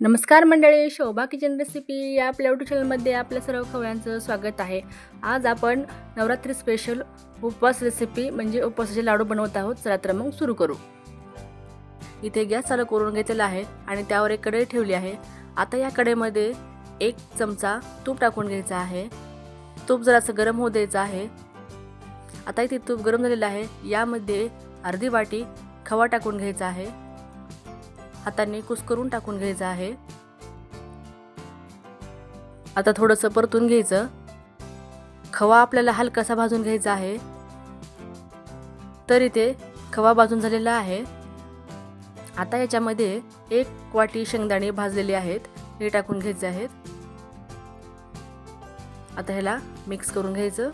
नमस्कार मंडळी शोभा kitchen recipe या आपल्या युट्यूब चॅनलमध्ये आपल्या सर्व खवळ्यांचं स्वागत आहे. आज आपण नवरात्री स्पेशल उपवास रेसिपी म्हणजे उपवासाचे लाडू बनवत आहोत. चला तर मग सुरू करू. इथे गॅस चालू करून घेतलेला आहे आणि त्यावर एक कढई ठेवली आहे. आता या कढईमध्ये एक चमचा तूप टाकून घ्यायचा आहे. तूप जरासं गरम होऊ द्यायचं आहे. आता इथे तूप गरम झालेलं आहे. यामध्ये अर्धी वाटी खवा टाकून घ्यायचा आहे. हाताने कुस्करून टाकून घ्यायचं आहे. आता थोडंसं परतून घ्यायचं. खवा आपल्याला हलकासा भाजून घ्यायचा आहे. तर इथे खवा भाजून झालेला आहे. आता याच्यामध्ये एक वाटी शेंगदाणे भाजलेले आहेत. हे टाकून घ्यायचे आहेत. आता ह्याला मिक्स करून घ्यायचं.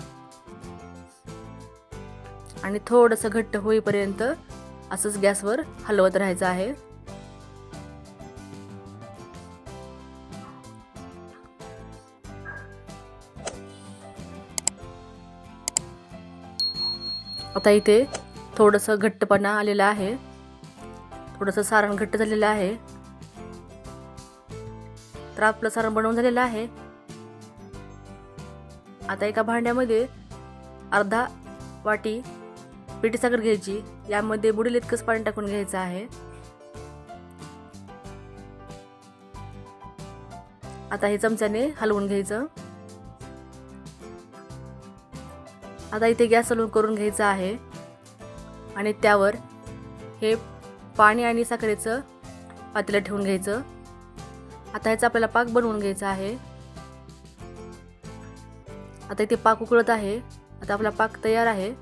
आणि थोडंसं घट्ट होईपर्यंत असंच गॅसवर हलवत राहायचं आहे. आता इथे थोडंसं घट्टपणा आलेला आहे. थोडंसं सारण घट्ट झालेलं आहे. तर आपलं सारण बनवून झालेलं आहे. आता एका भांड्यामध्ये अर्धा वाटी पिठीसाखर घ्यायची. यामध्ये बुडील इतकंच पाणी टाकून घ्यायचं आहे. आता हे चमच्याने हलवून घ्यायचं. आता इथे गॅस चालू करून घ्यायचा आहे. आणि त्यावर हे पाणी आणि साखरेचं पातेलं ठेवून घ्यायचं. आता ह्याचा आपल्याला पाक बनवून घ्यायचा आहे. आता इथे पाक उकळत आहे. आता आपला पाक तयार आहे.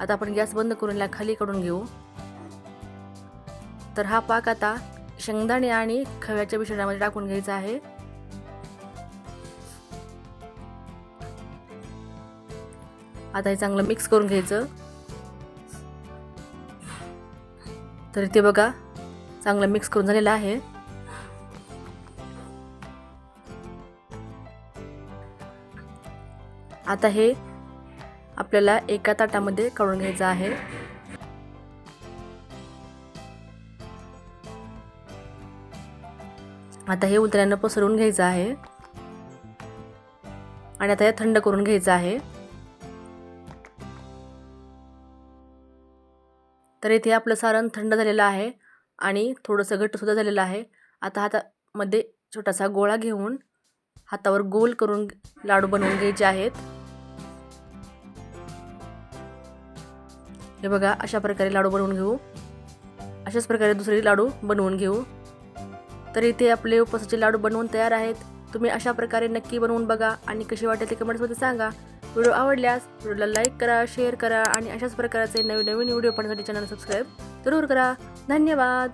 आता आपण गॅस बंद करून याला खाली काढून घेऊ. तर हा पाक आता शेंगदाणे आणि खव्याच्या मिश्रणामध्ये टाकून घ्यायचा आहे. आता हे चांगलं मिक्स करून घ्यायचं. तर इथे बघा चांगलं मिक्स करून झालेलं आहे. आता हे आपल्याला एका ताटामध्ये काढून घ्यायचं आहे. आता हे उतऱ्यानं पसरवून घ्यायचं आहे. आणि आता हे थंड करून घ्यायचं आहे. तर इथे आपलं सारण थंड झालेलं आहे आणि थोडंसं घट्टसुद्धा झालेलं आहे. आता हातामध्ये छोटासा गोळा घेऊन हातावर गोल करून लाडू बनवून घ्यायचे आहेत. हे बघा अशा प्रकारे लाडू बनवून घेऊ. अशाच प्रकारे दुसरे लाडू बनवून घेऊ. तर इथे आपले उपवासाचे लाडू बनवून तयार आहेत. तुम्ही अशा प्रकारे नक्की बनवून बघा आणि कशी वाटेल ते कमेंट्समध्ये सांगा. व्हिडिओ आवडल्यास व्हिडिओला लाईक करा शेअर करा आणि अशाच प्रकारचे नवीन नवीन व्हिडिओ पाहण्यासाठी चॅनल सबस्क्राईब जरूर करा. धन्यवाद.